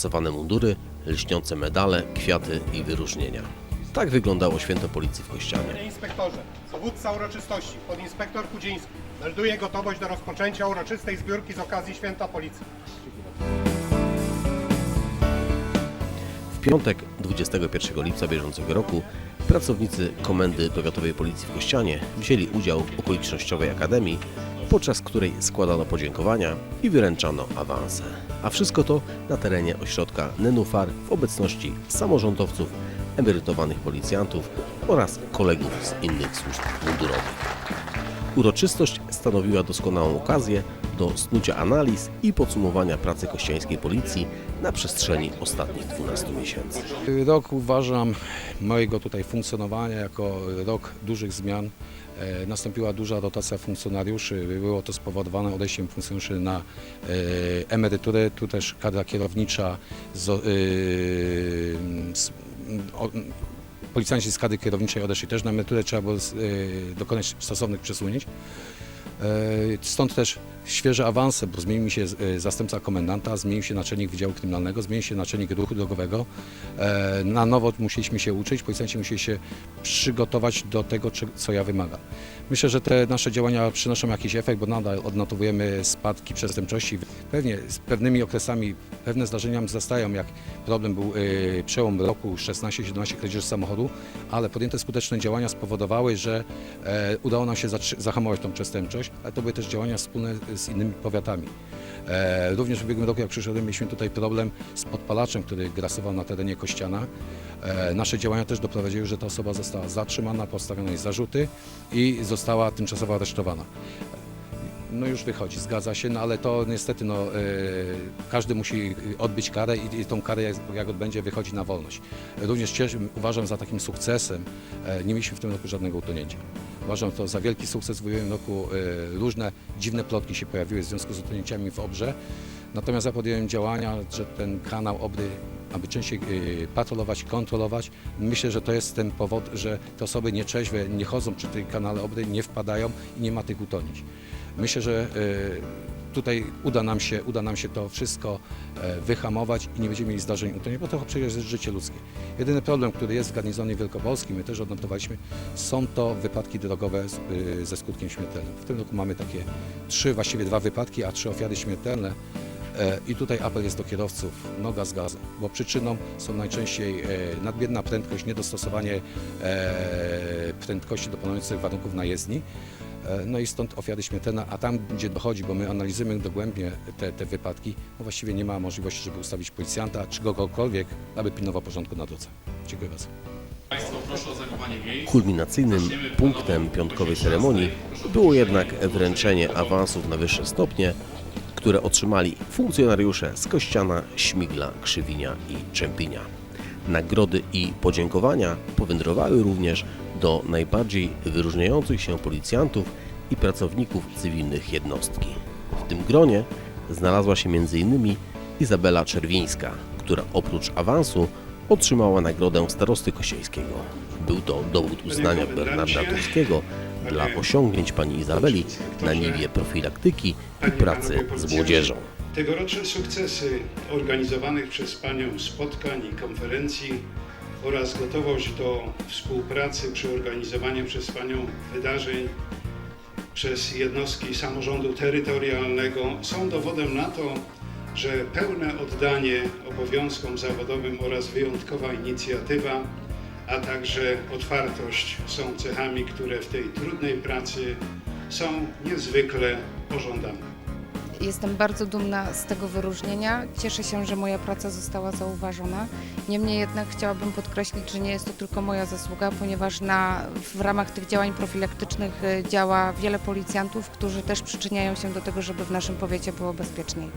wyprasowane mundury, lśniące medale, kwiaty i wyróżnienia. Tak wyglądało święto policji w Kościanie. Panie inspektorze, dowódca uroczystości, podinspektor Kudziński, melduje gotowość do rozpoczęcia uroczystej zbiórki z okazji Święta Policji. W piątek 21 lipca bieżącego roku pracownicy Komendy Powiatowej Policji w Kościanie wzięli udział w okolicznościowej akademii, podczas której składano podziękowania i wyręczano awanse. A wszystko to na terenie ośrodka Nenufar w obecności samorządowców, emerytowanych policjantów oraz kolegów z innych służb mundurowych. Uroczystość stanowiła doskonałą okazję do snucia analiz i podsumowania pracy kościańskiej policji na przestrzeni ostatnich 12 miesięcy. Rok uważam mojego tutaj funkcjonowania jako rok dużych zmian. E, Nastąpiła duża rotacja funkcjonariuszy. Było to spowodowane odejściem funkcjonariuszy na e, emeryturę. Tu też kadra kierownicza, zo- e, s- o- policjanci z kadry kierowniczej odeszli też na emeryturę. Trzeba było dokonać stosownych przesunięć. E, Stąd też świeże awanse, bo zmienił się e, zastępca komendanta, zmienił się naczelnik Wydziału Kryminalnego, zmienił się naczelnik ruchu drogowego. E, Na nowo musieliśmy się uczyć, policjanci musieli się przygotować do tego, co ja wymagam. Myślę, że te nasze działania przynoszą jakiś efekt, bo nadal odnotowujemy spadki przestępczości. Pewnie z pewnymi okresami pewne zdarzenia zastają, jak problem był przełom roku 16-17 kradzieży samochodu, ale podjęte skuteczne działania spowodowały, że udało nam się zahamować tą przestępczość, ale to były też działania wspólne z innymi powiatami. E, również w ubiegłym roku, jak przyszedłem, mieliśmy tutaj problem z podpalaczem, który grasował na terenie Kościana. E, nasze działania też doprowadziły, że ta osoba została zatrzymana, postawione jej zarzuty i została tymczasowo aresztowana. No już wychodzi, zgadza się, no ale to niestety no, e, każdy musi odbyć karę i, i tą karę jak, jak odbędzie wychodzi na wolność. Również uważam za takim sukcesem, nie mieliśmy w tym roku żadnego utonięcia. Uważam to za wielki sukces w ubiegłym roku. e, Różne dziwne plotki się pojawiły w związku z utonięciami w Obrze. Natomiast ja podjąłem działania, że ten kanał Obry, aby częściej e, patrolować, kontrolować. Myślę, że to jest ten powód, że te osoby nieczeźwe nie chodzą przy tej kanale Obry, nie wpadają i nie ma tych utonięć. Myślę, że e, tutaj uda nam się, uda nam się to wszystko e, wyhamować i nie będziemy mieli zdarzeń utonień, bo to przecież jest życie ludzkie. Jedyny problem, który jest w garnizonie wielkopolskim, my też odnotowaliśmy, są to wypadki drogowe y, ze skutkiem śmiertelnym. W tym roku mamy takie trzy, właściwie dwa wypadki, a trzy ofiary śmiertelne. E, I tutaj apel jest do kierowców, noga z gazem, bo przyczyną są najczęściej e, nadmierna prędkość, niedostosowanie e, prędkości do panujących warunków na jezdni. No i stąd ofiary śmiertelne, a tam gdzie dochodzi, bo my analizujemy dogłębnie te, te wypadki, no właściwie nie ma możliwości, żeby ustawić policjanta czy kogokolwiek, aby pilnował porządku na drodze. Dziękuję bardzo. Kulminacyjnym punktem piątkowej ceremonii było jednak wręczenie awansów na wyższe stopnie, które otrzymali funkcjonariusze z Kościana, Śmigla, Krzywinia i Czempinia. Nagrody i podziękowania powędrowały również do najbardziej wyróżniających się policjantów i pracowników cywilnych jednostki. W tym gronie znalazła się m.in. Izabela Czerwińska, która oprócz awansu otrzymała nagrodę starosty kościeńskiego. Był to dowód uznania Bernarda Turskiego dla osiągnięć pani Izabeli na niwie profilaktyki i pracy z młodzieżą. Tegoroczne sukcesy organizowanych przez Panią spotkań i konferencji oraz gotowość do współpracy przy organizowaniu przez Panią wydarzeń przez jednostki samorządu terytorialnego są dowodem na to, że pełne oddanie obowiązkom zawodowym oraz wyjątkowa inicjatywa, a także otwartość są cechami, które w tej trudnej pracy są niezwykle pożądane. Jestem bardzo dumna z tego wyróżnienia. Cieszę się, że moja praca została zauważona. Niemniej jednak chciałabym podkreślić, że nie jest to tylko moja zasługa, ponieważ na, w ramach tych działań profilaktycznych y, działa wiele policjantów, którzy też przyczyniają się do tego, żeby w naszym powiecie było bezpieczniej.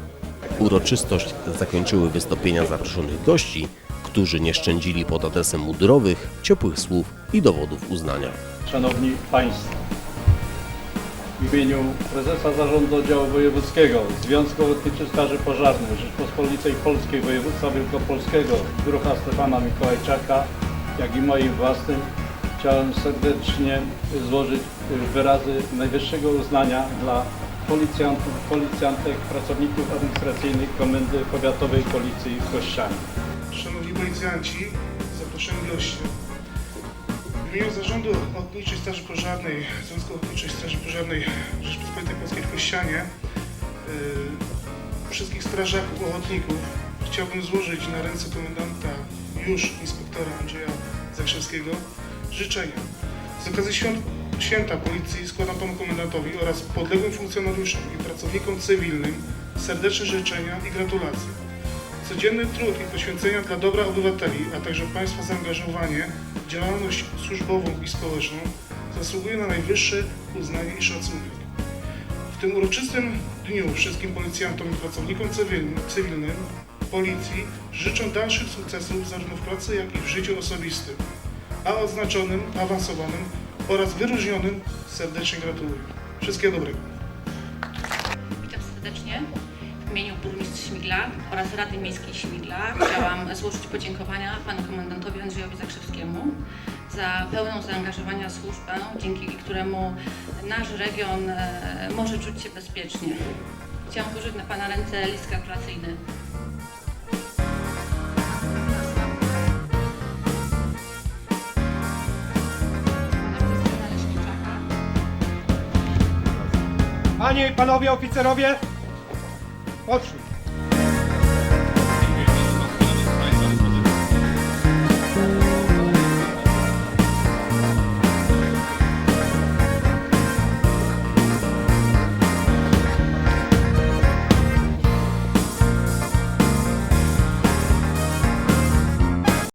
Uroczystość zakończyły wystąpienia zaproszonych gości, którzy nie szczędzili pod adresem mundurowych ciepłych słów i dowodów uznania. Szanowni Państwo, w imieniu Prezesa Zarządu Oddziału Wojewódzkiego Związku Ochotniczych Straży Pożarnych Rzeczpospolitej Polskiej Województwa Wielkopolskiego druha Stefana Mikołajczaka, jak i moim własnym chciałem serdecznie złożyć wyrazy najwyższego uznania dla policjantów, policjantek, pracowników administracyjnych Komendy Powiatowej Policji w Kościanie. Szanowni policjanci, zaproszeni goście. W imieniu Zarządu Ochotniczej Straży Pożarnej, Związku Ochotniczej Straży Pożarnej Rzeczpospolitej Polskiej w Kościanie, yy, wszystkich strażaków, ochotników chciałbym złożyć na ręce komendanta już inspektora Andrzeja Zakrzewskiego życzenia. Z okazji świąt, święta Policji składam panu komendantowi oraz podległym funkcjonariuszom i pracownikom cywilnym serdeczne życzenia i gratulacje. Codzienny trud i poświęcenia dla dobra obywateli, a także Państwa zaangażowanie w działalność służbową i społeczną zasługuje na najwyższe uznanie i szacunek. W tym uroczystym dniu wszystkim policjantom i pracownikom cywilnym, cywilnym Policji życzę dalszych sukcesów zarówno w pracy, jak i w życiu osobistym, a odznaczonym, awansowanym oraz wyróżnionym serdecznie gratuluję. Wszystkiego dobrego. Witam serdecznie. Imieniu burmistrz Śmigla oraz Rady Miejskiej Śmigla chciałam złożyć podziękowania panu komendantowi Andrzejowi Zakrzewskiemu za pełną zaangażowania służbę, dzięki któremu nasz region e, może czuć się bezpiecznie. Chciałam złożyć na pana ręce list gratulacyjny. Panie i panowie oficerowie, Bak şunu.